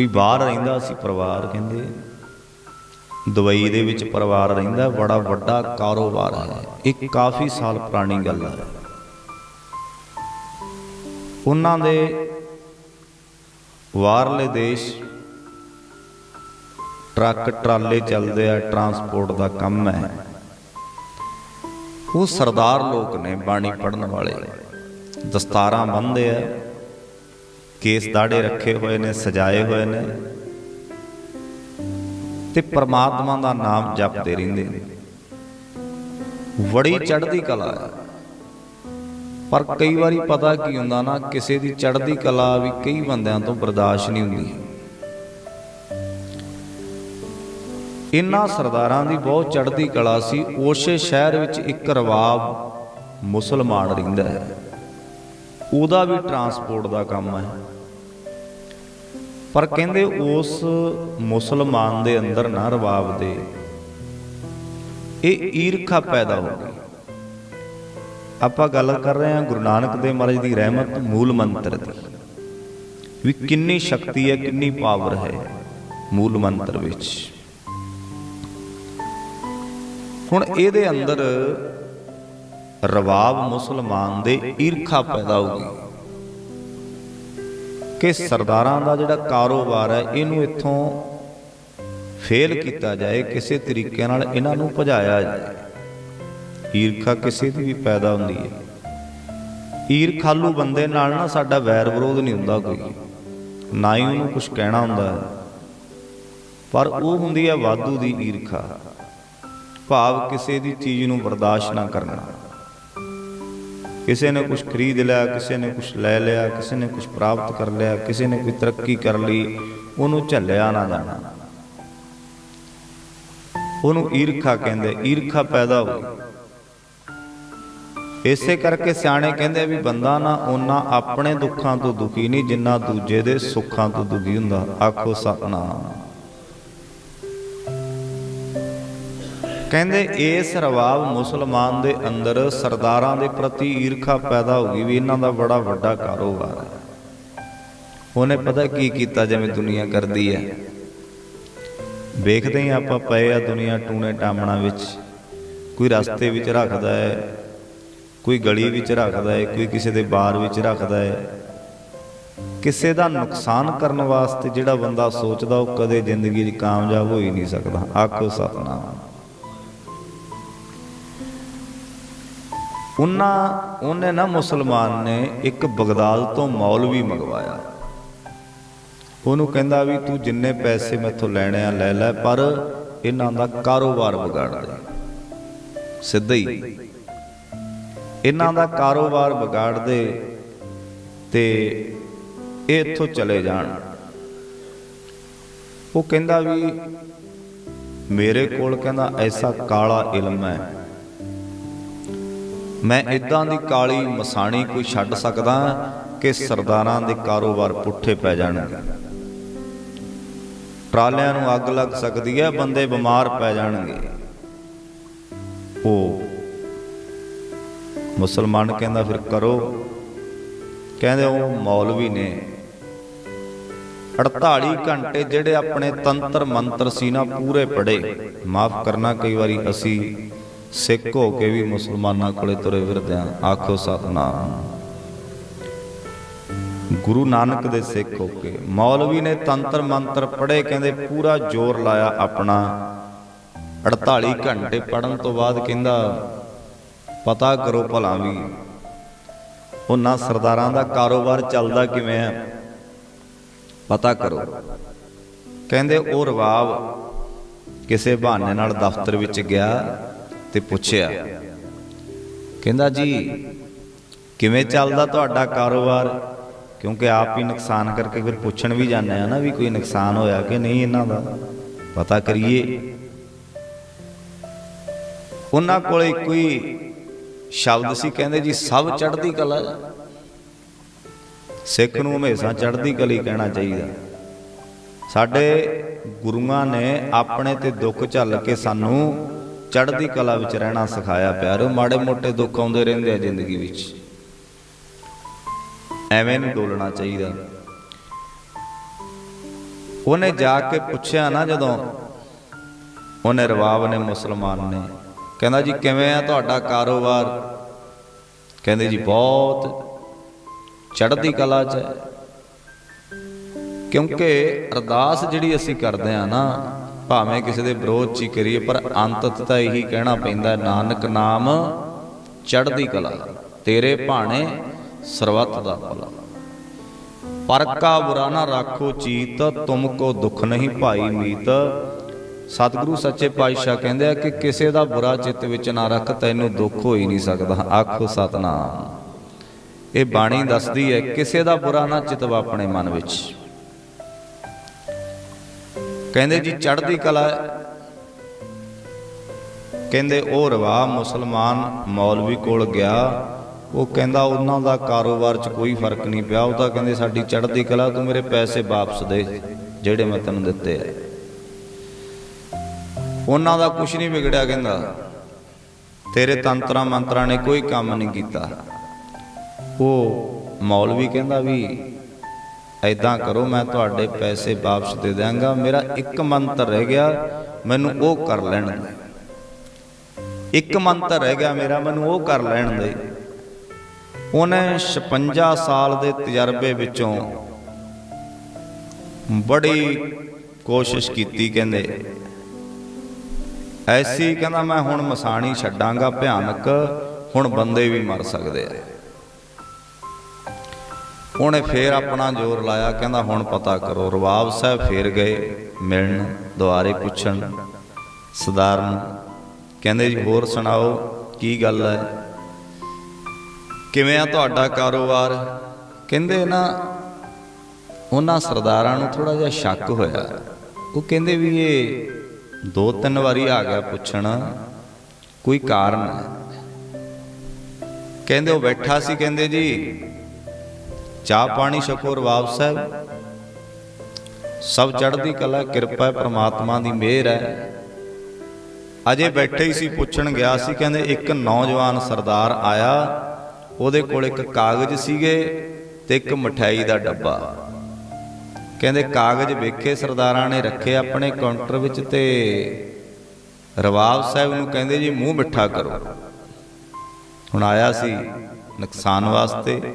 ਕੋਈ ਬਾਹਰ ਰਹਿੰਦਾ ਸੀ ਪਰਿਵਾਰ ਕਹਿੰਦੇ, ਦੁਬਈ ਦੇ ਵਿੱਚ ਪਰਿਵਾਰ ਰਹਿੰਦਾ, ਬੜਾ ਵੱਡਾ ਕਾਰੋਬਾਰ ਹੈ। ਇਹ ਕਾਫੀ ਸਾਲ ਪੁਰਾਣੀ ਗੱਲ ਹੈ। ਉਹਨਾਂ ਦੇ ਬਾਹਰਲੇ ਦੇਸ਼ ਟਰੱਕ, ਟਰਾਲੇ ਚੱਲਦੇ ਆ, ਟਰਾਂਸਪੋਰਟ ਦਾ ਕੰਮ ਹੈ। ਉਹ ਸਰਦਾਰ ਲੋਕ ਨੇ ਬਾਣੀ ਪੜਨ ਵਾਲੇ। ਦਸਤਾਰਾਂ ਬੰਨਦੇ ਆ। ਕੇਸ ਦਾੜੇ ਰੱਖੇ ਹੋਏ ਨੇ, ਸਜਾਏ ਹੋਏ ਨੇ। ਤੇ ਪ੍ਰਮਾਤਮਾ ਦਾ ਨਾਮ ਜਪਦੇ ਰਹਿੰਦੇ ਨੇ। ਬੜੀ ਚੜ੍ਹਦੀ ਕਲਾ ਹੈ ਪਰ ਕਈ ਵਾਰੀ ਪਤਾ ਕੀ ਹੁੰਦਾ ਨਾ, ਕਿਸੇ ਦੀ ਚੜ੍ਹਦੀ ਕਲਾ ਵੀ ਕਈ ਬੰਦਿਆਂ ਤੋਂ ਬਰਦਾਸ਼ਤ ਨਹੀਂ ਹੁੰਦੀ। ਇਨ੍ਹਾਂ ਸਰਦਾਰਾਂ ਦੀ ਬਹੁਤ ਚੜ੍ਹਦੀ ਕਲਾ ਸੀ। ਉਸੇ ਸ਼ਹਿਰ ਵਿੱਚ ਇੱਕ ਰਵਾਬ ਮੁਸਲਮਾਨ ਰਹਿੰਦਾ ਹੈ। ਉਹਦਾ ਵੀ ਟਰਾਂਸਪੋਰਟ ਦਾ ਕੰਮ ਹੈ। ਪਰ ਕਹਿੰਦੇ ਉਸ ਮੁਸਲਮਾਨ ਦੇ ਅੰਦਰ ਨਾ ਰਵਾਬ ਦੇ। ਇਹ ਈਰਖਾ ਪੈਦਾ ਹੋ ਗਈ। ਆਪਾਂ ਗੱਲ ਕਰ ਰਹੇ ਹਾਂ ਗੁਰੂ ਨਾਨਕ ਦੇਵ ਮਹਾਰਾਜ ਦੀ ਰਹਿਮਤ ਮੂਲ ਮੰਤਰ ਦੀ। ਵੀ ਕਿੰਨੀ ਸ਼ਕਤੀ ਹੈ, ਕਿੰਨੀ ਪਾਵਰ ਹੈ ਮੂਲ ਮੰਤਰ ਵਿੱਚ। ਹੁਣ ਇਹਦੇ ਅੰਦਰ ਰਵਾਬ ਮੁਸਲਮਾਨ ਦੇ ਈਰਖਾ ਪੈਦਾ ਹੋ ਗਈ। ਕਿ ਸਰਦਾਰਾਂ ਦਾ ਜਿਹੜਾ ਕਾਰੋਬਾਰ ਹੈ, ਇਹਨੂੰ ਇੱਥੋਂ ਫੇਲ ਕੀਤਾ ਜਾਏ, ਕਿਸੇ ਤਰੀਕੇ ਨਾਲ ਇਹਨਾਂ ਨੂੰ ਭਜਾਇਆ ਜਾਏ। ਈਰਖਾ ਕਿਸੇ ਦੀ ਵੀ ਪੈਦਾ ਹੁੰਦੀ ਹੈ। ਈਰਖਾਲੂ ਬੰਦੇ ਨਾਲ ਨਾ ਸਾਡਾ ਵੈਰ ਵਿਰੋਧ ਨਹੀਂ ਹੁੰਦਾ ਕੋਈ। ਨਾ ਹੀ ਉਹਨੂੰ ਕੁਝ ਕਹਿਣਾ ਹੁੰਦਾ ਹੈ। ਪਰ ਉਹ ਹੁੰਦੀ ਹੈ ਵਾਧੂ ਦੀ ਈਰਖਾ। ਭਾਵ ਕਿਸੇ ਦੀ ਚੀਜ਼ ਨੂੰ ਬਰਦਾਸ਼ਤ ਨਾ ਕਰਨਾ। ਕਿਸੇ ਨੇ ਕੁਝ ਖਰੀਦ ਲਿਆ, ਕਿਸੇ ਨੇ ਕੁਝ ਲੈ ਲਿਆ, ਕਿਸੇ ਨੇ ਕੁਝ ਪ੍ਰਾਪਤ ਕਰ ਲਿਆ, ਕਿਸੇ ਨੇ ਕੋਈ ਤਰੱਕੀ ਕਰ ਲਈ, ਉਹਨੂੰ ਝੱਲਿਆ ਨਾ ਜਾਣਾ। ਉਹਨੂੰ ਈਰਖਾ ਕਹਿੰਦੇ, ਈਰਖਾ ਪੈਦਾ ਹੋਈ ਇਸੇ ਕਰਕੇ ਸਿਆਣੇ ਕਹਿੰਦੇ ਵੀ ਬੰਦਾ ਨਾ ਉਹਨਾਂ ਆਪਣੇ ਦੁੱਖਾਂ ਤੋਂ ਦੁਖੀ ਨਹੀਂ, ਜਿੰਨਾ ਦੂਜੇ ਦੇ ਸੁੱਖਾਂ ਤੋਂ ਦੁਖੀ ਹੁੰਦਾ। ਆਖੋ ਸਤਨਾਮ। ਕਹਿੰਦੇ ਇਸ ਰਵਾਬ ਮੁਸਲਮਾਨ ਦੇ ਅੰਦਰ ਸਰਦਾਰਾਂ ਦੇ ਪ੍ਰਤੀ ਈਰਖਾ ਪੈਦਾ ਹੋ ਗਈ ਵੀ ਇਹਨਾਂ ਦਾ ਬੜਾ ਵੱਡਾ ਕਾਰੋਬਾਰ ਹੈ। ਉਹਨੇ ਪਤਾ ਕੀ ਕੀਤਾ ਜਿਵੇਂ ਦੁਨੀਆ ਕਰਦੀ ਹੈ? ਵੇਖਦੇ ਹੀ ਆਪਾਂ ਪਏ ਆ ਦੁਨੀਆ ਟੂਣੇ ਟਾਮਣਾ ਵਿੱਚ। ਕੋਈ ਰਸਤੇ ਵਿੱਚ ਰੱਖਦਾ ਹੈ, ਕੋਈ ਗਲੀ ਵਿੱਚ ਰੱਖਦਾ ਹੈ, ਕੋਈ ਕਿਸੇ ਦੇ ਬਾਰ ਵਿੱਚ ਰੱਖਦਾ ਹੈ। ਕਿਸੇ ਦਾ ਨੁਕਸਾਨ ਕਰਨ ਵਾਸਤੇ ਜਿਹੜਾ ਬੰਦਾ ਸੋਚਦਾ ਉਹ ਕਦੇ ਜ਼ਿੰਦਗੀ 'ਚ ਕਾਮਯਾਬ ਹੋ ਹੀ ਨਹੀਂ ਸਕਦਾ। ਆਖੋ ਸਤਨਾਮ। ਉਹਨਾਂ, ਉਹਨੇ ਨਾ ਮੁਸਲਮਾਨ ਨੇ ਇੱਕ ਬਗਦਾਦ ਤੋਂ ਮੌਲਵੀ ਮੰਗਵਾਇਆ। ਉਹਨੂੰ ਕਹਿੰਦਾ ਵੀ ਤੂੰ ਜਿੰਨੇ ਪੈਸੇ ਮੈਥੋਂ ਲੈਣੇ ਆ ਲੈ ਲੈ, ਪਰ ਇਹਨਾਂ ਦਾ ਕਾਰੋਬਾਰ ਵਿਗਾੜ ਦੇ। ਸਿੱਧਾ ਹੀ। ਇਹਨਾਂ ਦਾ ਕਾਰੋਬਾਰ ਵਿਗਾੜ ਦੇ ਤੇ ਇਹ ਇੱਥੋਂ ਚਲੇ ਜਾਣ। ਉਹ ਕਹਿੰਦਾ ਵੀ ਮੇਰੇ ਕੋਲ ਕਹਿੰਦਾ ਐਸਾ ਕਾਲਾ ਇਲਮ ਹੈ। ਮੈਂ ਇਦਾਂ ਦੀ ਕਾਲੀ ਮਸਾਣੀ ਕੋਈ ਛੱਡ ਸਕਦਾ ਕਿ ਸਰਦਾਰਾਂ ਦੇ ਕਾਰੋਬਾਰ ਪੁੱਠੇ ਪੈ ਜਾਣਗੇ ਟਰਾਲਿਆਂ ਨੂੰ ਅੱਗ ਲੱਗ ਸਕਦੀ ਹੈ, ਬੰਦੇ ਬਿਮਾਰ ਪੈ ਜਾਣਗੇ। ਉਹ ਮੁਸਲਮਾਨ ਕਹਿੰਦਾ ਫਿਰ ਕਰੋ। ਕਹਿੰਦੇ ਉਹ ਮੌਲਵੀ ਨੇ। 48 ਘੰਟੇ ਜਿਹੜੇ ਆਪਣੇ ਤੰਤਰ ਮੰਤਰ ਸੀ ਨਾ, ਪੂਰੇ ਪੜੇ ਮਾਫ ਕਰਨਾ ਕਈ ਵਾਰੀ ਅਸੀਂ ਸਿੱਖ ਹੋ ਕੇ ਵੀ ਮੁਸਲਮਾਨਾਂ ਕੋਲੇ ਤੁਰੇ ਫਿਰਦੇ ਆਂ ਆਖੋ ਸਤਨਾਮ। ਗੁਰੂ ਨਾਨਕ ਦੇ ਸਿੱਖ ਹੋ ਕੇ ਮੌਲਵੀ ਨੇ ਤੰਤਰ ਮੰਤਰ ਪੜ੍ਹੇ, ਕਹਿੰਦੇ ਪੂਰਾ ਜ਼ੋਰ ਲਾਇਆ ਆਪਣਾ। 48 ਘੰਟੇ ਪੜਨ ਤੋਂ ਬਾਅਦ ਕਹਿੰਦਾ, ਪਤਾ ਕਰੋ ਭਲਾ ਵੀ, ਉਹਨਾਂ ਸਰਦਾਰਾਂ ਦਾ ਕਾਰੋਬਾਰ ਚੱਲਦਾ ਕਿਵੇਂ ਹੈ? ਪਤਾ ਕਰੋ। ਕਹਿੰਦੇ ਉਹ ਰਵਾਬ ਕਿਸੇ ਬਹਾਨੇ ਨਾਲ ਦਫ਼ਤਰ ਵਿੱਚ ਗਿਆ। ਤੇ ਪੁੱਛਿਆ, ਕਹਿੰਦਾ ਜੀ, ਕਿਵੇਂ ਚੱਲਦਾ ਤੁਹਾਡਾ ਕਾਰੋਬਾਰ? ਕਿਉਂਕਿ ਆਪ ਹੀ ਨੁਕਸਾਨ ਕਰਕੇ ਫਿਰ ਪੁੱਛਣ ਵੀ ਜਾਂਦੇ ਆ ਨਾ ਵੀ ਕੋਈ ਨੁਕਸਾਨ ਹੋਇਆ ਕਿ ਨਹੀਂ ਇਹਨਾਂ ਦਾ। ਪਤਾ ਕਰੀਏ। ਉਹਨਾਂ ਕੋਲੇ ਇੱਕੋ ਹੀ ਸ਼ਬਦ ਸੀ, ਕਹਿੰਦੇ ਜੀ, ਸਭ ਚੜ੍ਹਦੀ ਕਲਾ ਸਿੱਖ ਨੂੰ ਹਮੇਸ਼ਾ ਚੜ੍ਹਦੀ ਕਲੀ ਕਹਿਣਾ ਚਾਹੀਦਾ। ਸਾਡੇ ਗੁਰੂਆਂ ਨੇ ਆਪਣੇ ਤੇ ਦੁੱਖ ਝੱਲ ਕੇ ਸਾਨੂੰ ਚੜ੍ਹਦੀ ਕਲਾ ਵਿੱਚ ਰਹਿਣਾ ਸਿਖਾਇਆ ਪਿਆਰੋ, ਮਾੜੇ ਮੋਟੇ ਦੁੱਖ ਆਉਂਦੇ ਰਹਿੰਦੇ ਆ ਜ਼ਿੰਦਗੀ ਵਿੱਚ। ਐਵੇਂ ਨਹੀਂ ਡੋਲਣਾ ਚਾਹੀਦਾ। ਉਹਨੇ ਜਾ ਕੇ ਪੁੱਛਿਆ ਨਾ ਜਦੋਂ, ਉਹਨੇ ਰਵਾਬ ਨੇ ਮੁਸਲਮਾਨ ਨੇ, ਕਹਿੰਦਾ ਜੀ, ਕਿਵੇਂ ਆ ਤੁਹਾਡਾ ਕਾਰੋਬਾਰ? ਕਹਿੰਦੇ ਜੀ, ਬਹੁਤ ਚੜ੍ਹਦੀ ਕਲਾ 'ਚ ਕਿਉਂਕਿ ਅਰਦਾਸ ਜਿਹੜੀ ਅਸੀਂ ਕਰਦੇ ਆ ਨਾ ਭਾਵੇਂ ਕਿਸੇ ਦੇ ਵਿਰੋਧ 'ਚ ਹੀ ਕਰੀਏ, ਪਰ ਅੰਤ ਤਾਂ ਇਹੀ ਕਹਿਣਾ ਪੈਂਦਾ, ਨਾਨਕ ਨਾਮ ਚੜ੍ਹਦੀ ਕਲਾ, ਤੇਰੇ ਭਾਣੇ ਸਰਬੱਤ ਦਾ ਭਲਾ। ਪਰ ਕਾ ਬੁਰਾ ਨਾ ਰਾਖੋ ਚੀਤ, ਤੁਮ ਕੋ ਦੁੱਖ ਨਹੀਂ ਭਾਈ ਮੀਤ। ਸਤਿਗੁਰੂ ਸੱਚੇ ਪਾਤਸ਼ਾਹ ਕਹਿੰਦੇ ਆ ਕਿ ਕਿਸੇ ਦਾ ਬੁਰਾ ਚਿੱਤ ਵਿੱਚ ਨਾ ਰੱਖ, ਤੈਨੂੰ ਦੁੱਖ ਹੋ ਹੀ ਨਹੀਂ ਸਕਦਾ। ਆਖੋ ਸਤਨਾਮ। ਇਹ ਬਾਣੀ ਦੱਸਦੀ ਹੈ, ਕਿਸੇ ਦਾ ਬੁਰਾ ਨਾ ਚਿਤਵਾ ਆਪਣੇ ਮਨ ਵਿੱਚ। ਕਹਿੰਦੇ ਜੀ, ਚੜ੍ਹਦੀ ਕਲਾ ਕਹਿੰਦੇ, ਉਹ ਰਵਾ ਮੁਸਲਮਾਨ ਮੌਲਵੀ ਕੋਲ ਗਿਆ। ਉਹ ਕਹਿੰਦਾ, ਉਹਨਾਂ ਦਾ ਕਾਰੋਬਾਰ 'ਚ ਕੋਈ ਫ਼ਰਕ ਨਹੀਂ ਪਿਆ। ਉਹ ਤਾਂ ਕਹਿੰਦੇ, ਸਾਡੀ ਚੜ੍ਹਦੀ ਕਲਾ, ਤੂੰ ਮੇਰੇ ਪੈਸੇ ਵਾਪਸ ਦੇ, ਜਿਹੜੇ ਮੈਂ ਤੈਨੂੰ ਦਿੱਤੇ ਆ। ਉਹਨਾਂ ਦਾ ਕੁਝ ਨਹੀਂ ਵਿਗੜਿਆ, ਕਹਿੰਦਾ। ਤੇਰੇ ਤੰਤਰਾਂ ਮੰਤਰਾਂ ਨੇ ਕੋਈ ਕੰਮ ਨਹੀਂ ਕੀਤਾ। ਉਹ ਮੌਲਵੀ ਕਹਿੰਦਾ ਵੀ ਐਦਾਂ ਕਰੋ, ਮੈਂ ਤੁਹਾਡੇ ਪੈਸੇ ਵਾਪਸ ਦੇ ਦਿਆਂਗਾ। ਮੇਰਾ ਇੱਕ ਮੰਤਰ ਰਹਿ ਗਿਆ, ਮੈਨੂੰ ਉਹ ਕਰ ਲੈਣ ਦੇ। ਇੱਕ ਮੰਤਰ ਰਹਿ ਗਿਆ ਮੇਰਾ, ਮੈਨੂੰ ਉਹ ਕਰ ਲੈਣ ਦੇ। ਉਹਨੇ 56 ਸਾਲ ਦੇ ਤਜਰਬੇ ਵਿੱਚੋਂ ਬੜੀ ਕੋਸ਼ਿਸ਼ ਕੀਤੀ, ਕਹਿੰਦੇ, ਐਸੀ ਕਹਿੰਦਾ, ਮੈਂ ਹੁਣ ਮਸਾਣੀ ਛੱਡਾਂਗਾ ਭਿਆਨਕ, ਹੁਣ ਬੰਦੇ ਵੀ ਮਰ ਸਕਦੇ ਆ। ਉਹਨੇ ਫੇਰ ਆਪਣਾ ਜ਼ੋਰ ਲਾਇਆ, ਕਹਿੰਦਾ ਹੁਣ ਪਤਾ ਕਰੋ, ਰਵਾਬ ਸਾਹਿਬ ਫੇਰ ਗਏ ਮਿਲਣ ਦੁਆਰੇ ਪੁੱਛਣ। ਸਧਾਰਨ ਕਹਿੰਦੇ ਜੀ, ਹੋਰ ਸੁਣਾਓ, ਕੀ ਗੱਲ ਹੈ? ਕਿਵੇਂ ਆ ਤੁਹਾਡਾ ਕਾਰੋਬਾਰ? ਕਹਿੰਦੇ ਨਾ, ਉਹਨਾਂ ਸਰਦਾਰਾਂ ਨੂੰ ਥੋੜਾ ਜਿਹਾ ਸ਼ੱਕ ਹੋਇਆ। ਉਹ ਕਹਿੰਦੇ ਵੀ ਇਹ ਦੋ ਤਿੰਨ ਵਾਰੀ ਆ ਗਿਆ ਪੁੱਛਣ, ਕੋਈ ਕਾਰਨ ਹੈ? ਕਹਿੰਦੇ ਉਹ ਬੈਠਾ ਸੀ, ਕਹਿੰਦੇ ਜੀ ਚਾਹ ਪਾਣੀ ਛਕੋ ਰਵਾਬ ਸਾਹਿਬ। ਸਭ ਚੜ੍ਹਦੀ ਕਲਾ, ਕਿਰਪਾ ਹੈ, ਪ੍ਰਮਾਤਮਾ ਦੀ ਮਿਹਰ ਹੈ। ਅਜੇ ਬੈਠੇ ਹੀ ਸੀ, ਪੁੱਛਣ ਗਿਆ ਸੀ, ਕਹਿੰਦੇ ਇੱਕ ਨੌਜਵਾਨ ਸਰਦਾਰ ਆਇਆ, ਉਹਦੇ ਕੋਲ ਇੱਕ ਕਾਗਜ਼ ਸੀਗੇ ਤੇ ਇੱਕ ਮਠਿਆਈ ਦਾ ਡੱਬਾ। ਕਹਿੰਦੇ ਕਾਗਜ਼ ਵੇਖੇ ਸਰਦਾਰਾਂ ਨੇ, ਰੱਖੇ ਆਪਣੇ ਕਾਊਂਟਰ ਵਿੱਚ ਤੇ ਰਵਾਬ ਸਾਹਿਬ ਨੂੰ ਕਹਿੰਦੇ ਜੀ ਮੂੰਹ ਮਿੱਠਾ ਕਰੋ। ਹੁਣ ਆਇਆ ਸੀ ਨੁਕਸਾਨ ਵਾਸਤੇ।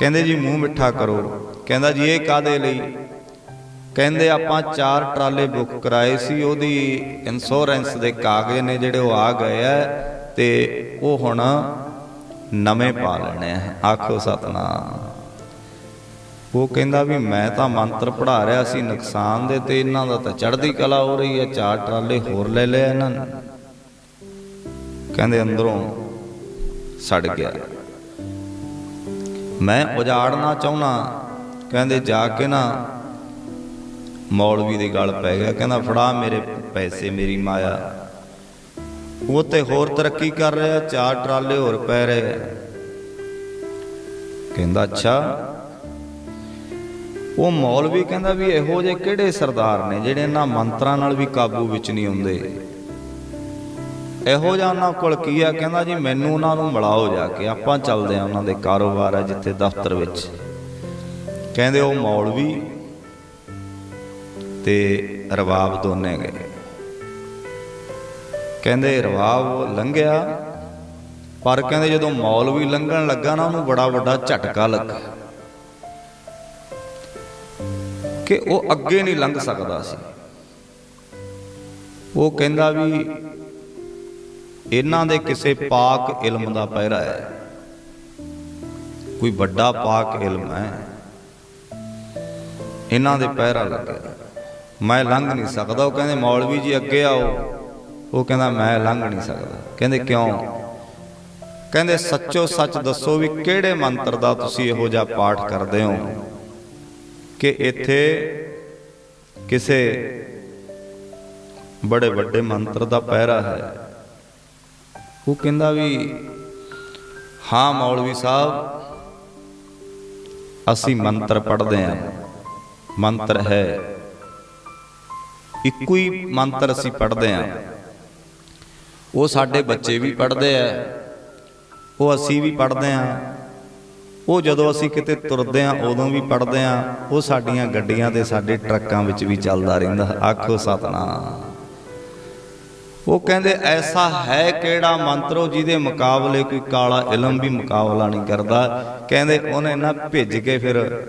ਕਹਿੰਦੇ ਜੀ ਮੂੰਹ ਮਿੱਠਾ ਕਰੋ। ਕਹਿੰਦਾ ਜੀ ਇਹ ਕਾਦੇ ਲਈ? ਕਹਿੰਦੇ ਆਪਾਂ ਚਾਰ ਟਰਾਲੇ ਬੁੱਕ ਕਰਾਏ ਸੀ, ਉਹਦੀ ਇੰਸ਼ੋਰੈਂਸ ਦੇ ਕਾਗਜ਼ ਨੇ ਜਿਹੜੇ ਉਹ ਆ ਗਏ ਆ ਤੇ ਉਹ ਹੁਣ ਨਵੇਂ ਪਾ ਲੈਣੇ ਆ। ਆਖੋ ਸਤਨਾਮ। ਉਹ ਕਹਿੰਦਾ ਵੀ ਮੈਂ ਤਾਂ ਮੰਤਰ ਪੜਾ ਰਿਹਾ ਸੀ ਨੁਕਸਾਨ ਦੇ ਤੇ ਇਹਨਾਂ ਦਾ ਤਾਂ ਚੜ੍ਹਦੀ ਕਲਾ ਹੋ ਰਹੀ ਹੈ ਚਾਰ ਟਰਾਲੇ ਹੋਰ ਲੈ ਲਿਆ ਇਹਨਾਂ ਨੇ। ਕਹਿੰਦੇ ਅੰਦਰੋਂ ਸੜ ਗਿਆ। ਮੈਂ ਉਜਾੜਨਾ ਚਾਹੁੰਨਾ, ਕਹਿੰਦੇ ਜਾ ਕੇ ਨਾ ਮੌਲਵੀ ਦੇ ਗਲ ਪੈ ਗਿਆ, ਕਹਿੰਦਾ ਫੜਾ ਮੇਰੇ ਪੈਸੇ, ਮੇਰੀ ਮਾਇਆ। ਉਹ ਤੇ ਹੋਰ ਤਰੱਕੀ ਕਰ ਰਿਹਾ, ਚਾਰ ਟਰਾਲੇ ਹੋਰ ਪੈ ਰਹੇ। ਕਹਿੰਦਾ, ਅੱਛਾ। ਉਹ ਮੌਲਵੀ ਕਹਿੰਦਾ ਵੀ ਇਹੋ ਜਿਹੇ ਕਿਹੜੇ ਸਰਦਾਰ ਨੇ ਜਿਹੜੇ ਇਹਨਾਂ ਮੰਤਰਾਂ ਨਾਲ ਵੀ ਕਾਬੂ ਵਿੱਚ ਨਹੀਂ ਹੁੰਦੇ? ਇਹੋ ਜਿਹਾ ਉਹਨਾਂ ਕੋਲ ਕੀ ਆ? ਕਹਿੰਦਾ ਜੀ, ਮੈਨੂੰ ਉਹਨਾਂ ਨੂੰ ਮਿਲਾਓ ਜਾ ਕੇ। ਆਪਾਂ ਚੱਲਦੇ ਆ ਉਹਨਾਂ ਦੇ ਕਾਰੋਬਾਰ ਆ ਜਿੱਥੇ ਦਫ਼ਤਰ ਵਿੱਚ। ਕਹਿੰਦੇ ਉਹ ਮੌਲਵੀ ਤੇ ਰਵਾਬ ਦੋਨੇ ਗਏ। ਕਹਿੰਦੇ ਰਵਾਬ ਲੰਘਿਆ, ਪਰ ਕਹਿੰਦੇ ਜਦੋਂ ਮੌਲਵੀ ਲੰਘਣ ਲੱਗਾ ਨਾ, ਉਹਨੂੰ ਬੜਾ ਵੱਡਾ ਝਟਕਾ ਲੱਗਾ ਕਿ ਉਹ ਅੱਗੇ ਨਹੀਂ ਲੰਘ ਸਕਦਾ ਸੀ। ਉਹ ਕਹਿੰਦਾ ਵੀ ਇਹਨਾਂ ਦੇ ਕਿਸੇ ਪਾਕ ਇਲਮ ਦਾ ਪਹਿਰਾ ਹੈ। ਕੋਈ ਵੱਡਾ ਪਾਕ ਇਲਮ ਹੈ। ਇਹਨਾਂ ਦੇ ਪਹਿਰਾ ਲੱਗਿਆ। ਮੈਂ ਲੰਘ ਨਹੀਂ ਸਕਦਾ। ਉਹ ਕਹਿੰਦੇ ਮੌਲਵੀ ਜੀ ਅੱਗੇ ਆਓ। ਉਹ ਕਹਿੰਦਾ ਮੈਂ ਲੰਘ ਨਹੀਂ ਸਕਦਾ। ਕਹਿੰਦੇ ਕਿਉਂ? ਕਹਿੰਦੇ ਸੱਚੋ ਸੱਚ ਦੱਸੋ ਵੀ ਕਿਹੜੇ ਮੰਤਰ ਦਾ ਤੁਸੀਂ ਇਹੋ ਜਿਹਾ ਪਾਠ ਕਰਦੇ ਹੋ? ਕਿ ਇੱਥੇ ਕਿਸੇ ਬੜੇ ਵੱਡੇ ਮੰਤਰ ਦਾ ਪਹਿਰਾ ਹੈ। ਉਹ ਕਹਿੰਦਾ ਵੀ, ਹਾਂ ਮੌਲਵੀ ਸਾਹਿਬ, ਅਸੀਂ ਮੰਤਰ ਪੜ੍ਹਦੇ ਹਾਂ। ਮੰਤਰ ਹੈ, ਇੱਕੋ ਹੀ ਮੰਤਰ ਅਸੀਂ ਪੜ੍ਹਦੇ ਹਾਂ। ਉਹ ਸਾਡੇ ਬੱਚੇ ਵੀ ਪੜ੍ਹਦੇ ਆ, ਉਹ ਅਸੀਂ ਵੀ ਪੜ੍ਹਦੇ ਹਾਂ। ਉਹ ਜਦੋਂ ਅਸੀਂ ਕਿਤੇ ਤੁਰਦੇ ਆਂ ਉਦੋਂ ਵੀ ਪੜ੍ਹਦੇ ਆਂ ਉਹ ਸਾਡੀਆਂ ਗੱਡੀਆਂ ਤੇ ਸਾਡੇ ਟਰੱਕਾਂ ਵਿੱਚ ਵੀ ਚੱਲਦਾ ਰਹਿੰਦਾ। ਆਖੋ ਸਤਨਾਮ। ਉਹ ਕਹਿੰਦੇ, ਐਸਾ ਹੈ ਕਿਹੜਾ ਮੰਤਰੋ ਜਿਹਦੇ ਮੁਕਾਬਲੇ ਕੋਈ ਕਾਲਾ ਇਲਮ ਵੀ ਮੁਕਾਬਲਾ ਨਹੀਂ ਕਰਦਾ? ਕਹਿੰਦੇ, ਉਹਨੇ ਨਾ ਭਿੱਜ ਕੇ ਫਿਰ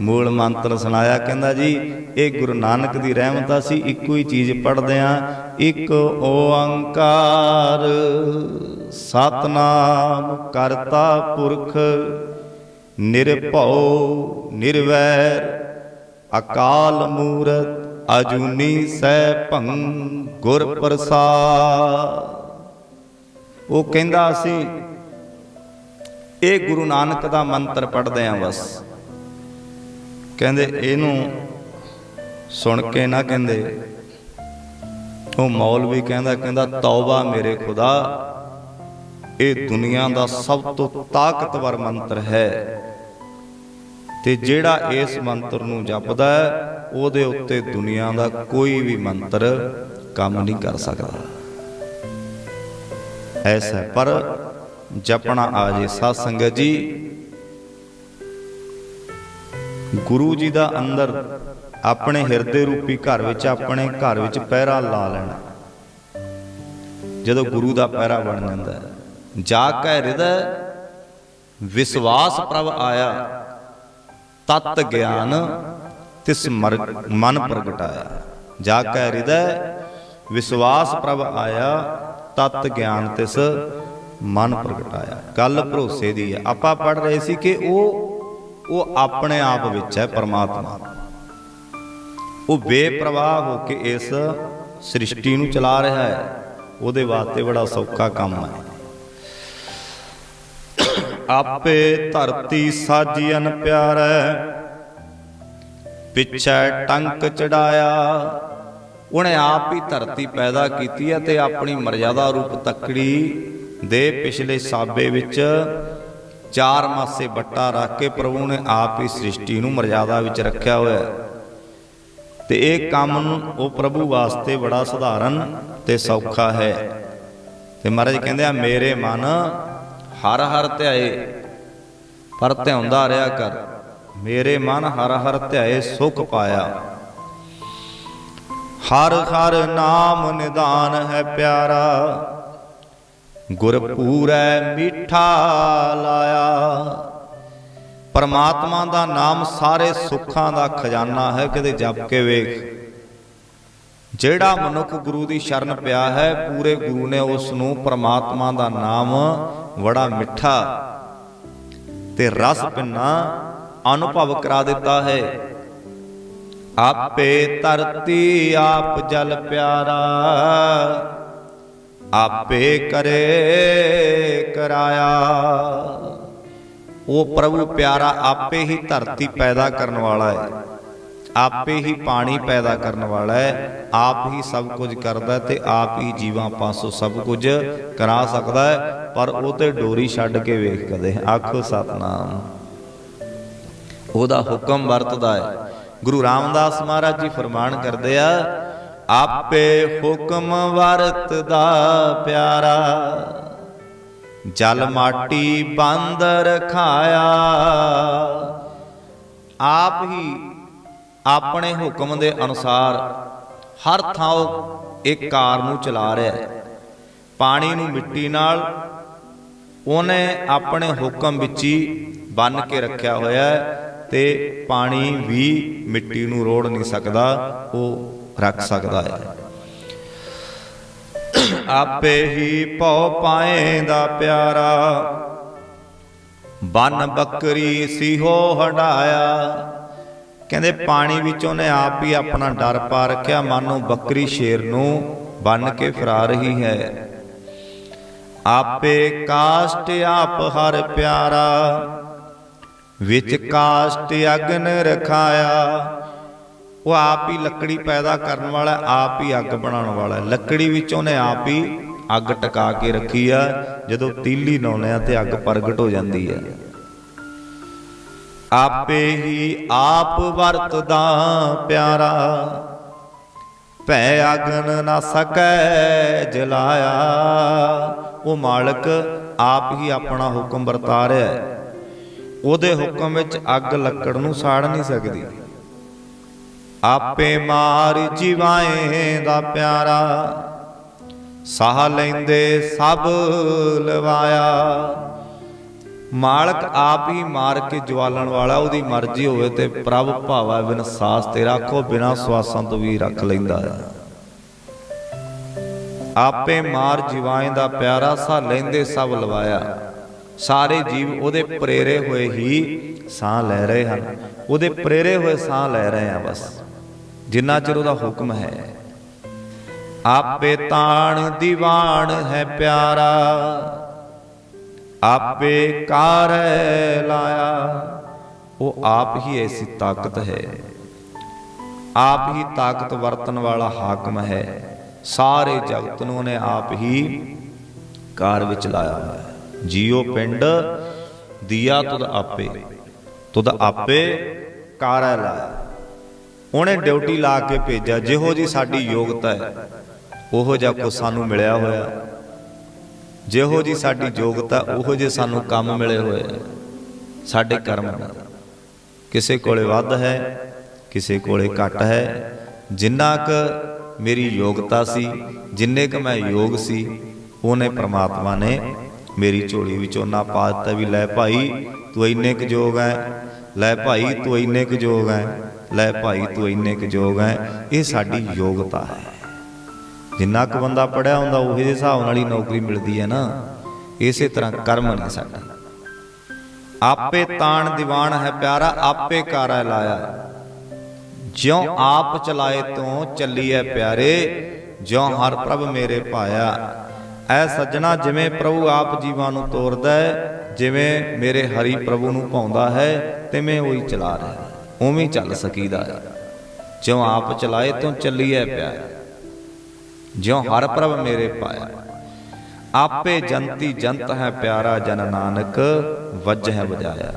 ਮੂਲ ਮੰਤਰ ਸੁਣਾਇਆ। ਕਹਿੰਦਾ ਜੀ, ਇਹ ਗੁਰੂ ਨਾਨਕ ਦੀ ਰਹਿਮਤ ਆ ਸੀ ਇੱਕੋ ਹੀ ਚੀਜ਼ ਪੜ੍ਹਦੇ ਆ। ਇੱਕ ਓੰਕਾਰ, ਸਤਨਾਮ ਕਰਤਾ ਪੁਰਖ, ਨਿਰਭਉ, ਨਿਰਵੈਰ, ਅਕਾਲ ਮੂਰਤ ਅਜੂਨੀ ਸੈ ਭੰ ਗੁਰ ਪ੍ਰਸਾਦ। ਉਹ ਕਹਿੰਦਾ ਸੀ ਇਹ ਗੁਰੂ ਨਾਨਕ ਦਾ ਮੰਤਰ ਪੜ੍ਹਦੇ ਆਂ ਬਸ। ਕਹਿੰਦੇ ਇਹਨੂੰ ਸੁਣ ਕੇ ਨਾ ਕਹਿੰਦੇ ਉਹ ਮੌਲਵੀ ਕਹਿੰਦਾ ਕਹਿੰਦਾ ਤੌਬਾ ਮੇਰੇ ਖੁਦਾ ਇਹ ਦੁਨੀਆ ਦਾ ਸਭ ਤੋਂ ਤਾਕਤਵਰ ਮੰਤਰ ਹੈ। ਤੇ ਜਿਹੜਾ ਇਸ ਮੰਤਰ ਨੂੰ ਜਪਦਾ ਹੈ, ਉਹਦੇ ਉੱਤੇ ਦੁਨੀਆ ਦਾ ਕੋਈ ਵੀ ਮੰਤਰ ਕੰਮ ਨਹੀਂ ਕਰ ਸਕਦਾ। ਐਸਾ ਪਰ ਜਪਣਾ ਆ ਜੇ ਸਾਧ ਸੰਗਤ ਜੀ, ਗੁਰੂ ਜੀ ਦਾ ਅੰਦਰ ਆਪਣੇ ਹਿਰਦੇ ਰੂਪੀ ਘਰ ਵਿੱਚ, ਆਪਣੇ ਘਰ ਵਿੱਚ ਪਹਿਰਾ ਲਾ ਲੈਣਾ। ਜਦੋਂ ਗੁਰੂ ਦਾ ਪਹਿਰਾ ਬਣ ਜਾਂਦਾ ਹੈ, ਜਾ ਕੈ ਹਿਰਦੈ ਵਿਸ਼ਵਾਸ ਪ੍ਰਭ ਆਇਆ, ਤਤ ਗਿਆਨ ਤਿਸ ਮਰ- ਮਨ ਪ੍ਰਗਟਾਇਆ ਜਾ ਕੈ ਹਿਰਦੈ ਵਿਸ਼ਵਾਸ ਪ੍ਰਭ ਆਇਆ, ਤਤ ਗਿਆਨ ਤਿਸ ਮਨ ਪ੍ਰਗਟਾਇਆ। ਗੱਲ ਭਰੋਸੇ ਦੀ ਹੈ। ਆਪਾਂ ਪੜ ਰਹੇ ਸੀ ਕਿ ਉਹ ਉਹ ਆਪਣੇ ਆਪ ਵਿੱਚ ਹੈ ਪਰਮਾਤਮਾ। ਉਹ ਬੇਪਰਵਾਹ ਹੋ ਕੇ ਇਸ ਸ੍ਰਿਸ਼ਟੀ ਨੂੰ ਚਲਾ ਰਿਹਾ ਹੈ। ਉਹਦੇ ਵਾਸਤੇ ਬੜਾ ਸੌਖਾ ਕੰਮ ਹੈ। ਆਪੇ ਧਰਤੀ ਸਾਜੀਨ ਪਿਆਰੈ ਪਿੱਛੇ ਟੰਕ ਚੜਾਇਆ। ਉਹਨੇ ਆਪ ਹੀ ਧਰਤੀ ਪੈਦਾ ਕੀਤੀ ਹੈ ਤੇ ਆਪਣੀ ਮਰਜ਼ਾਦਾ ਰੂਪ ਤੱਕੜੀ ਦੇ ਪਿਛਲੇ ਸਾਬੇ ਵਿੱਚ ਚਾਰ ਮਾਸੇ ਬੱਟਾ ਰੱਖ ਕੇ ਪ੍ਰਭੂ ਨੇ ਆਪ ਹੀ ਸ੍ਰਿਸ਼ਟੀ ਨੂੰ ਮਰਜ਼ਾਦਾ ਵਿੱਚ ਰੱਖਿਆ ਹੋਇਆ ਹੈ। ਤੇ ਇਹ ਕੰਮ ਨੂੰ ਉਹ ਪ੍ਰਭੂ ਵਾਸਤੇ ਬੜਾ ਸਧਾਰਨ ਤੇ ਸੌਖਾ ਹੈ। ਤੇ ਮਹਾਰਾਜ ਕਹਿੰਦੇ ਆ, ਮੇਰੇ ਮਨ ਹਰ ਹਰ ਧਿਆਏ, ਪਰ ਧਿਆਉਂਦਾ ਰਿਹਾ ਕਰ। ਮੇਰੇ ਮਨ ਹਰ ਹਰ ਧਿਆਏ ਸੁਖ ਪਾਇਆ। ਹਰ ਹਰ ਨਾਮ ਨਿਦਾਨ ਹੈ ਪਿਆਰਾ। ਗੁਰ ਪੂਰੈ ਮਿੱਠਾ ਲਾਇਆ। ਪਰਮਾਤਮਾ ਦਾ ਨਾਮ ਸਾਰੇ ਸੁੱਖਾਂ ਦਾ ਖਜ਼ਾਨਾ ਹੈ, ਕਿਤੇ ਜਪ ਕੇ ਵੇਖ। ਜਿਹੜਾ ਮਨੁੱਖ ਗੁਰੂ ਦੀ ਸ਼ਰਨ ਪਿਆ ਹੈ, ਪੂਰੇ ਗੁਰੂ ਨੇ ਉਸ ਨੂੰ ਪਰਮਾਤਮਾ ਦਾ ਨਾਮ ਬੜਾ ਮਿੱਠਾ ਤੇ ਰਸ ਪਿੰਨਾ ਅਨੁਭਵ ਕਰਾ ਦਿੱਤਾ ਹੈ। ਆਪੇ ਧਰਤੀ, ਆਪ ਜਲ ਪਿਆਰਾ, ਆਪੇ ਕਰੇ ਕਰਾਇਆ। ਉਹ ਪ੍ਰਭੂ ਪਿਆਰਾ ਆਪੇ ਹੀ ਧਰਤੀ ਪੈਦਾ ਕਰਨ ਵਾਲਾ ਹੈ। ਆਪੇ ਹੀ ਪਾਣੀ ਪੈਦਾ ਕਰਨ ਵਾਲਾ ਹੈ। ਆਪ ਹੀ ਸਭ ਕੁਝ ਕਰਦਾ ਤੇ ਆਪ ਹੀ ਜੀਵਾਂ ਪਾਸੋਂ ਸਭ ਕੁਝ ਕਰਾ ਸਕਦਾ ਹੈ। ਪਰ ਉਹ ਤੇ ਡੋਰੀ ਛੱਡ ਕੇ ਵੇਖ ਕਦੇ। ਆਖੋ ਸਤਨਾਮ। ਉਹਦਾ ਹੁਕਮ ਵਰਤਦਾ ਹੈ। ਗੁਰੂ ਰਾਮਦਾਸ ਮਹਾਰਾਜ ਜੀ ਫਰਮਾਨ ਕਰਦੇ ਆ, ਆਪੇ ਹੁਕਮ ਵਰਤਦਾ ਪਿਆਰਾ, ਜਲ ਮਾਟੀ ਬੰਦ ਰਖਾਇਆ। ਆਪ ਹੀ ਆਪਣੇ ਹੁਕਮ ਦੇ ਅਨੁਸਾਰ ਹਰ ਥਾਂ ਉਹ ਇੱਕ ਕਾਰ ਨੂੰ ਚਲਾ ਰਿਹਾ ਹੈ। ਪਾਣੀ ਨੂੰ ਮਿੱਟੀ ਨਾਲ ਉਹਨੇ ਆਪਣੇ ਹੁਕਮ ਵਿੱਚ ਹੀ ਬੰਨ ਕੇ ਰੱਖਿਆ ਹੋਇਆ ਹੈ। ਤੇ ਪਾਣੀ ਵੀ ਮਿੱਟੀ ਨੂੰ ਰੋੜ ਨਹੀਂ ਸਕਦਾ, ਉਹ ਰੱਖ ਸਕਦਾ ਹੈ। ਆਪੇ ਹੀ ਪਉ ਪਾਏ ਦਾ ਪਿਆਰਾ, ਬਨ ਬੱਕਰੀ ਸਿਹੋ ਹਟਾਇਆ ਕਹਿੰਦੇ ਪਾਣੀ ਵਿੱਚ ਉਹਨੇ ਆਪ ਹੀ ਆਪਣਾ ਡਰ ਪਾ ਰੱਖਿਆ, ਮਾਨੋ ਬੱਕਰੀ ਸ਼ੇਰ ਨੂੰ ਬੰਨ ਕੇ ਫਰਾ ਰਹੀ ਹੈ। ਆਪੇ ਕਾਸ਼ਟ ਆਪ ਹਰ ਪਿਆਰਾ ਵਿੱਚ ਕਾਸ਼ਟ ਅਗਨ ਰਖਾਇਆ। ਉਹ ਆਪ ਹੀ ਲੱਕੜੀ ਪੈਦਾ ਕਰਨ ਵਾਲਾ, ਆਪ ਹੀ ਅੱਗ ਬਣਾਉਣ ਵਾਲਾ। ਲੱਕੜੀ ਵਿੱਚ ਉਹਨੇ ਆਪ ਹੀ ਅੱਗ ਟਿਕਾ ਕੇ ਰੱਖੀ ਆ। ਜਦੋਂ ਤੀਲੀ ਲਾਉਂਦੇ ਆ ਤੇ ਅੱਗ ਪ੍ਰਗਟ ਹੋ ਜਾਂਦੀ ਹੈ ਆਪੇ ਹੀ ਆਪ ਵਰਤਦਾ ਪਿਆਰਾ ਭੈ ਅਗਨ ਨਾ ਸਕੈ ਜਲਾਇਆ। ਉਹ ਮਾਲਕ ਆਪ ਹੀ ਆਪਣਾ ਹੁਕਮ ਵਰਤਾ ਰਿਹਾ ਹੈ। ਉਹਦੇ ਹੁਕਮ ਵਿੱਚ ਅੱਗ ਲੱਕੜ ਨੂੰ ਸਾੜ ਨਹੀਂ ਸਕਦੀ। ਆਪੇ ਮਾਰ ਜਿਵਾਏ ਦਾ ਪਿਆਰਾ, ਸਾਹ ਲੈਂਦੇ ਸਭ ਲਵਾਇਆ। ਮਾਲਕ ਆਪ ਹੀ ਮਾਰ ਕੇ ਜਵਾਲਣ ਵਾਲਾ, ਉਹਦੀ ਮਰਜ਼ੀ ਹੋਵੇ ਤੇ ਪ੍ਰਭ ਭਾਵਾ ਬਿਨ ਸਾਸ ਤੇ ਰੱਖੋ, ਬਿਨਾ ਸਵਾਸਾਂ ਤੋਂ ਵੀ ਰੱਖ ਲੈਂਦਾ ਹੈ ਆਪੇ ਮਾਰ ਜਿਵਾਏ ਦਾ ਪਿਆਰਾ, ਸਾਹ ਲੈਂਦੇ ਸਭ ਲਵਾਇਆ। ਸਾਰੇ ਜੀਵ ਉਹਦੇ ਪ੍ਰੇਰੇ ਹੋਏ ਹੀ ਸਾਹ ਲੈ ਰਹੇ ਹਨ। ਉਹਦੇ ਪ੍ਰੇਰੇ ਹੋਏ ਸਾਹ ਲੈ ਰਹੇ ਆ ਬਸ। ਜਿੰਨਾ ਚਿਰ ਉਹਦਾ ਹੁਕਮ ਹੈ। ਆਪੇ ਤਾਣ ਦੀਵਾਨ ਹੈ ਪਿਆਰਾ। ਆਪੇ ਕਾਰ ਲਾਇਆ। ਉਹ ਆਪ ਹੀ ਐਸੀ ਤਾਕਤ ਹੈ। ਆਪ ਹੀ ਤਾਕਤ ਵਰਤਨ ਵਾਲਾ ਹਾਕਮ ਹੈ। ਸਾਰੇ ਜਗਤ ਨੂੰ ਉਹਨੇ ਆਪ ਹੀ ਕਾਰ ਵਿੱਚ ਲਾਇਆ ਹੋਇਆ ਹੈ। ਜੀਉ ਪਿੰਡ ਦੀਆ ਤੁਧ ਆਪੇ। ਤੁਧ ਆਪੇ ਕਾਰੈ ਲਾਇਆ ਉਹਨੇ ਡਿਊਟੀ ਲਾ ਕੇ ਭੇਜਿਆ, ਜਿਹੋ ਜੀ ਸਾਡੀ ਯੋਗਤਾ ਹੈ, ਉਹੋ ਜਿਹਾ ਕੋ ਸਾਨੂੰ ਮਿਲਿਆ ਹੋਇਆ। ਜਿਹੋ ਜੀ ਸਾਡੀ ਯੋਗਤਾ, ਉਹੋ ਜੇ ਸਾਨੂੰ ਕੰਮ ਮਿਲੇ ਹੋਏ ਸਾਡੇ ਕਰਮ ਕਿਸੇ ਕੋਲੇ ਵੱਧ ਹੈ, ਕਿਸੇ ਕੋਲੇ ਘੱਟ ਹੈ। ਜਿੰਨਾ ਕ ਮੇਰੀ ਯੋਗਤਾ ਸੀ, ਜਿੰਨੇ ਕ ਮੈਂ ਯੋਗ ਸੀ, ਉਹਨੇ ਪ੍ਰਮਾਤਮਾ ਨੇ ਮੇਰੀ ਝੋਲੀ ਵਿੱਚੋਂ ਨਾ ਪਾ ਦਿੱਤਾ ਵੀ ਲੈ ਭਾਈ, ਤੂੰ ਇੰਨੇ ਕੁ ਯੋਗ ਹੈ ਲੈ ਭਾਈ, ਤੂੰ ਇੰਨੇ ਕੁ ਯੋਗ ਹੈ ਲੈ ਭਾਈ, ਤੂੰ ਇੰਨੇ ਕੁ ਯੋਗ ਹੈ ਇਹ ਸਾਡੀ ਯੋਗਤਾ ਹੈ। ਜਿੰਨਾ ਕੁ ਬੰਦਾ ਪੜਿਆ ਹੁੰਦਾ, ਉਹੇ ਹਿਸਾਬ ਨਾਲ ਹੀ ਨੌਕਰੀ ਮਿਲਦੀ ਹੈ ਨਾ। ਇਸੇ ਤਰ੍ਹਾਂ ਕਰਮ ਨਹੀਂ ਸਾਡਾ। ਆਪੇ ਤਾਣ ਦੀਵਾਨ ਹੈ ਪਿਆਰਾ, ਆਪੇ ਕਾਰਾ ਲਾਇਆ। ਜਿਉ ਆਪ ਚਲਾਏ ਤੋਂ ਚੱਲੀ ਹੈ ਪਿਆਰੇ। ਜਿਉ ਹਰ ਪ੍ਰਭ ਮੇਰੇ ਪਾਇਆ ਐ ਸੱਜਣਾ, ਜਿਵੇਂ ਪ੍ਰਭੂ ਆਪ ਜੀਵਾਂ ਨੂੰ ਤੋਰਦਾ ਹੈ, ਜਿਵੇਂ ਮੇਰੇ ਹਰੀ ਪ੍ਰਭੂ ਨੂੰ ਪਾਉਂਦਾ ਹੈ, ਤਿਵੇਂ ਉਹੀ ਚਲਾ ਰਿਹਾ ਉਵੇਂ ਚੱਲ ਸਕੀਦਾ ਹੈ। ਜਿਉ ਆਪ ਚਲਾਏ ਤੋਂ ਚੱਲੀਐ ਪਿਆਰਾ। ਜਿਉ ਹਰ ਪ੍ਰਭ ਮੇਰੇ ਪਾਇਆ। ਆਪੇ ਜੰਤੀ ਜੰਤ ਹੈ ਪਿਆਰਾ ਜਨ ਨਾਨਕ, ਵੱਜ ਹੈ ਵਜਾਇਆ।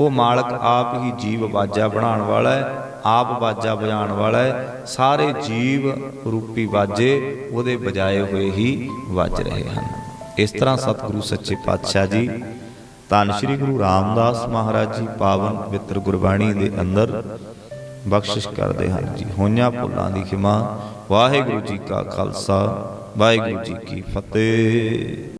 ਉਹ ਮਾਲਕ ਆਪ ਹੀ ਜੀਵ ਬਾਜਾ ਬਣਾਉਣ ਵਾਲਾ ਹੈ ਆਪ ਬਾਜਾ ਵਜਾਉਣ ਵਾਲਾ ਹੈ। ਸਾਰੇ ਜੀਵ ਰੂਪੀ ਬਾਜੇ ਉਹਦੇ ਵਜਾਏ ਹੋਏ ਹੀ ਵੱਜ ਰਹੇ ਹਨ। ਇਸ ਤਰ੍ਹਾਂ ਸਤਿਗੁਰੂ ਸੱਚੇ ਪਾਤਸ਼ਾਹ ਜੀ, ਧੰਨ ਸ਼੍ਰੀ ਗੁਰੂ ਰਾਮਦਾਸ ਮਹਾਰਾਜ ਜੀ ਪਾਵਨ ਪਵਿੱਤਰ ਗੁਰਬਾਣੀ ਦੇ ਅੰਦਰ ਬਖਸ਼ਿਸ਼ ਕਰਦੇ ਹਨ ਜੀ। ਹੋਈਆਂ ਭੁੱਲਾਂ ਦੀ ਖਿਮਾ। ਵਾਹਿਗੁਰੂ ਜੀ ਕਾ ਖਾਲਸਾ, ਵਾਹਿਗੁਰੂ ਜੀ ਕੀ ਫਤਿਹ।